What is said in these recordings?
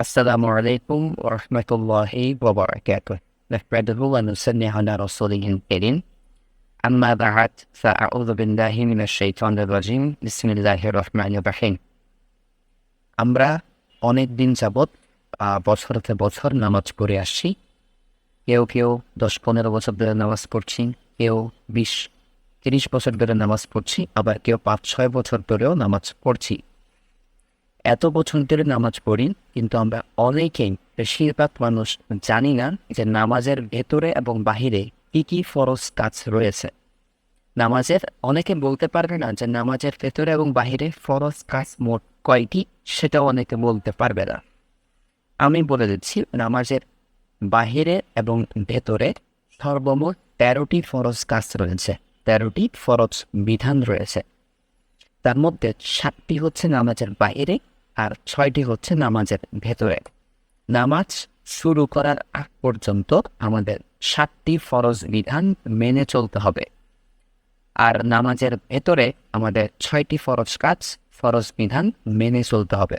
السلام عليكم ورحمة الله وبركاته نحمده ونصلي على رسوله الكريم أما بعد فأعوذ بالله من الشيطان الرجيم بسم الله الرحمن الرحيم আমরা অনেক দিন যাবৎ আহ, বছরতে বছর নামাজ পড়ে আসছি কেউ কেউ দশ পনেরো বছর ধরে নামাজ পড়ছি কেউ বিশ তিরিশ বছর ধরে নামাজ পড়ছি আবার কেউ পাঁচ ছয় বছর ধরেও নামাজ পড়ছি এত বছর ধরে নামাজ পড়ি, কিন্তু আমরা অনেকেই বেশিরভাগ মানুষ জানি না যে নামাজের ভেতরে এবং বাহিরে কি কি ফরজ কাজ রয়েছে। নামাজের, অনেকে বলতে পারবে না যে নামাজের ভেতরে এবং বাহিরে ফরজ কাজ মোট কয়টি সেটা অনেকে বলতে পারবে না। আমি বলে দিচ্ছি, নামাজের বাহিরে এবং ভেতরে সর্বমোট তেরোটি ফরজ কাজ রয়েছে, তেরোটি ফরজ বিধান রয়েছে। তার মধ্যে সাতটি হচ্ছে নামাজের বাইরে আর ছয়টি হচ্ছে নামাজের ভেতরে। নামাজ শুরু করার আগ পর্যন্ত আমাদের সাতটি ফরজ বিধান মেনে চলতে হবে। আর নামাজের ভেতরে আমাদের ছয়টি ফরজ কাজ, ফরজ বিধান মেনে চলতে হবে।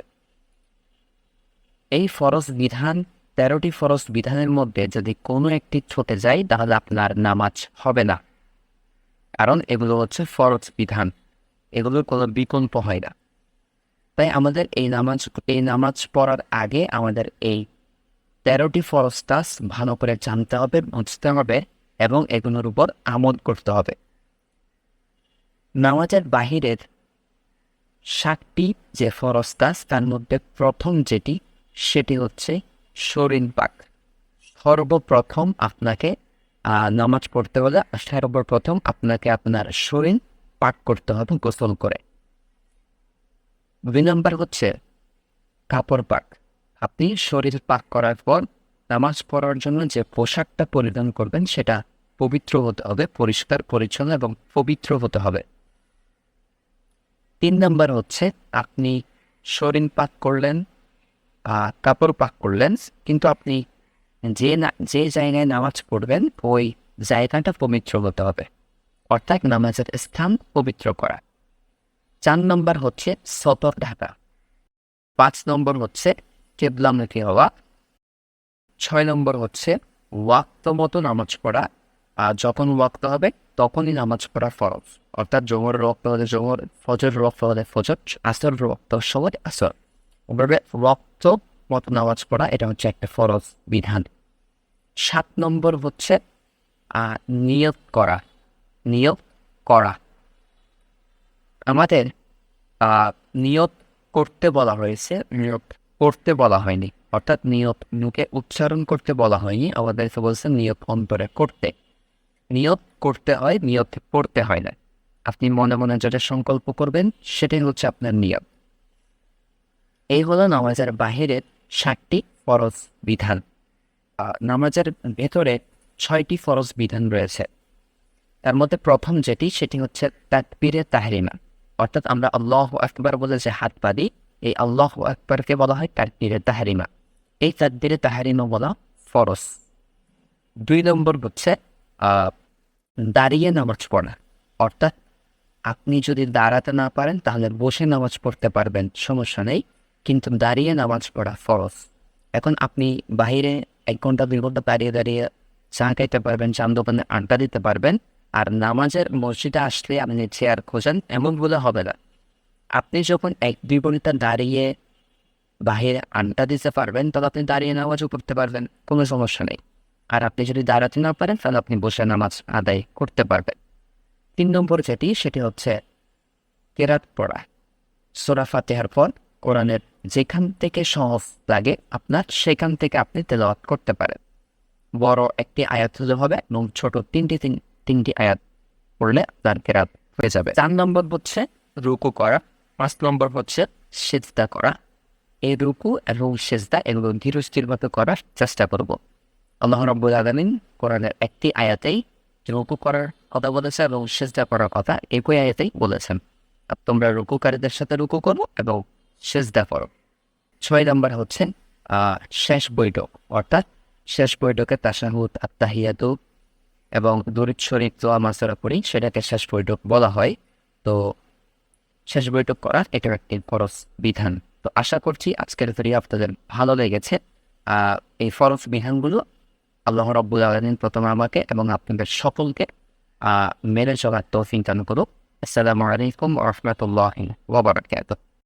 এই ফরজ বিধান, তেরোটি ফরজ বিধানের মধ্যে যদি কোনো একটি ছুটে যায়, তাহলে আপনার নামাজ হবে না। কারণ এগুলো হচ্ছে ফরজ বিধান। এগুলোর কোনো বিকল্প হয় না। আমাদের এই নামাজ এই নামাজ পড়ার আগে আমাদের এই তেরোটি কাজ ভালো করে জানতে হবে, বুঝতে হবে এবং এগুলোর উপর আমল করতে হবে। নামাজের বাহিরের সাতটি যে কাজ তার মধ্যে প্রথম যেটি, সেটি হচ্ছে শরীর পাক। সর্বপ্রথম আপনাকে নামাজ পড়তে হলে সর্বপ্রথম আপনাকে আপনার শরীর পাক করতে হবে গোসল করে। দুই নম্বর হচ্ছে কাপড় পাক। আপনি শরীর পাক করার পর নামাজ পড়ার জন্য যে পোশাকটা পরিধান করবেন সেটা পবিত্র হতে হবে পরিষ্কার পরিচ্ছন্ন এবং পবিত্র হতে হবে। তিন নম্বর হচ্ছে আপনি শরীর পাক করলেন আহ, কাপড় পাক করলেন কিন্তু আপনি যে না যে জায়গায় নামাজ পড়বেন ওই জায়গাটা পবিত্র হতে হবে। অর্থাৎ নামাজের স্থান পবিত্র করা। চার নম্বর হচ্ছে সতর ঢাকা পাঁচ নম্বর হচ্ছে কেবলামুখী হওয়া। ছয় নম্বর হচ্ছে ওয়াক্ত মতো নামাজ পড়া। আর যখন ওয়াক্ত হবে, তখনই নামাজ পড়া ফরজ। অর্থাৎ জোহর রক্ত হলে জোহর ফজর রক্ত হলে ফজর আসর রক্ত সময় আসর। ওভাবে রক্ত মতো নামাজ পড়া, এটা হচ্ছে একটা ফরজ বিধান। সাত নম্বর হচ্ছে নিয়ত করা। নিয়ত করা। আমাদের নিয়ত করতে বলা হয়েছে নিয়ত করতে বলা হয়নি। অর্থাৎ নিয়ত মুখে উচ্চারণ করতে বলা হয়নি। আমাদেরকে বলছে নিয়ত অন্তরে করতে। নিয়ত করতে হয় নিয়ত পড়তে হয় না। আপনি মনে মনে যেটা সংকল্প করবেন, সেটাই হচ্ছে আপনার নিয়ত এই হলো নামাজের বাহিরের ষাটটি ফরজ বিধান। নামাজের ভেতরে ছয়টি ফরজ বিধান রয়েছে। তার মধ্যে প্রথম যেটি, সেটি হচ্ছে তাকবীরে তাহরিমা। অর্থাৎ আমরা আল্লাহ আকবার বলে যে হাত পাদি এই আল্লাহ আকবরকে বলা হয় তাকবীরে তাহরিমা। এই তাকবীরে তাহরিমা বলা ফরজ। দুই নম্বর হচ্ছে দাঁড়িয়ে নামাজ পড়া। অর্থাৎ আপনি যদি দাঁড়াতে না পারেন, তাহলে বসে নামাজ পড়তে পারবেন, সমস্যা নেই। কিন্তু দাঁড়িয়ে নামাজ পড়া ফরজ। এখন আপনি বাইরে এক ঘণ্টা, দুই ঘণ্টা দাঁড়িয়ে দাঁড়িয়ে চা খাইতে পারবেন, চান দোকানে আড্ডা দিতে পারবেন। আর নামাজের মসজিদে আসলে আপনি চেয়ার খোঁজেন, এমন বলে হবে না। আপনি যখন এক দুই দাঁড়িয়ে বাহিরে আড্ডা দিতে পারবেন তখন আপনি দাঁড়িয়ে নামাজও করতে পারবেন, কোনো সমস্যা নেই। আর আপনি যদি দাঁড়াতে না পারেন, তাহলে আপনি বসে নামাজ আদায় করতে পারবেন। তিন নম্বর যেটি, সেটি হচ্ছে কেরাত পড়া। সোরা ফাতেহার পর কোরআনের যেখান থেকে সহজ লাগে, আপনার সেখান থেকে আপনি তেলাওয়াত করতে পারেন। বড় একটি আয়াত হলে হবে, এবং ছোট তিনটি তিন তিনটি আয়াত পড়লে আপনার কেরাত হয়ে যাবে। চার নম্বর হচ্ছে রুকু করা, পাঁচ নম্বর হচ্ছে সেজদা করা। এই রুকু এবং সেজদা এগুলো ধীর স্থিরভাবে করার চেষ্টা করব। আল্লাহ রব্বুল আলমিন কোরআনের একটি আয়াতেই রুকু করার কথা বলেছে এবং সেজদা করার কথা একই আয়াতেই বলেছেন। তোমরা রুকুকারীদের সাথে রুকু করো এবং সেজদা করো ছয় নম্বর হচ্ছে শেষ বৈঠক। অর্থাৎ শেষ বৈঠকে তাসাহুদ আত্মাহিয়াতু এবং দরিদ শরীফ করি সেটাকে শেষ বৈঠক বলা হয়। তো শেষ বৈঠক করার এটা একটি ফরজ বিধান। তো আশা করছি আজকের ভিডিও আপনাদের ভালো লেগেছে। এই ফরজ বিধানগুলো আল্লাহ রব্বুল আলমিন প্রথমে আমাকে এবং আপনাদের সকলকে মেনে চলার তৌফিক দান করুক। আসসালামু আলাইকুম রহমতুল্লাহ ওবরাকাতুহ